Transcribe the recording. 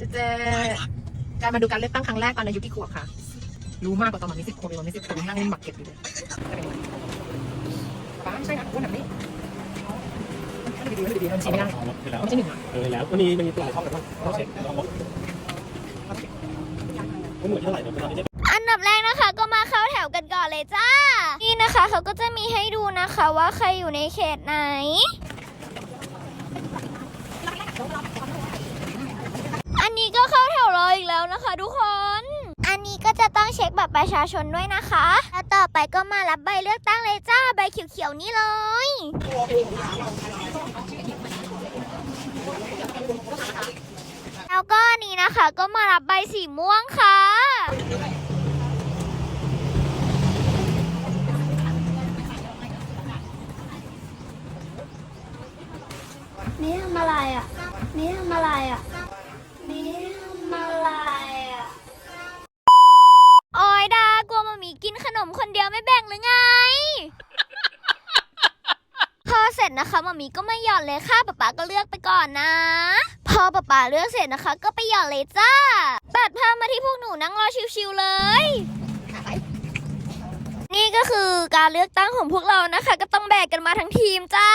เจเจการมาดูการเลือกตั้งครั้งแรกตอนอายุกี่ขวบคะรู้มากกว่าตอนมันมีสิบขวบตอนมีสิบขวบนั่งเล่นหมากเก็บอยู่เลยป้าใช่นะพูดแบบนี้ดีดีดีมันชี้ไม่ได้มดไปแล้วไม่ใช่หนึ่งอะเออแล้วมันมีมันมีตัวอะไรเข้ากันบ้างเราเช็คเราหมดไม่หมดเท่าไหร่เดี๋ยวเราจะอันดับแรกนะคะก็มาเข้าแถวกันก่อนเลยจ้า นี่นะคะเขาก็จะมีให้ดูนะคะว่าใครอยู่ในเขตไหน นนี้ก็เข้าแถวรออีกแล้วนะคะ ทุกคน อันนี้ก็จะต้องเช็คบัตรประชาชนด้วยนะคะ แล้วต่อไปก็มารับใบเลือกตั้งเลยจ้า ใบเขียวๆนี่เลย แล้วก็อันนี้นะคะ ก็มารับใบสีม่วงค่ะนี่ทำอะไรอะ มีกินขนมคนเดียวไม่แบ่งหรือไง พอเสร็จนะคะมามีก็ไม่หย่อนเลยค่ะป๊าป๊าก็เลือกไปก่อนนะ พอป๊าป๊าเลือกเสร็จนะคะ ก็ไปหย่อนเลยจ้าตัดภาพมาที่พวกหนูนั่งรอชิวๆเลย นี่ก็คือการเลือกตั้งของพวกเรานะคะ ก็ต้องแบกกันมาทั้งทีมจ้า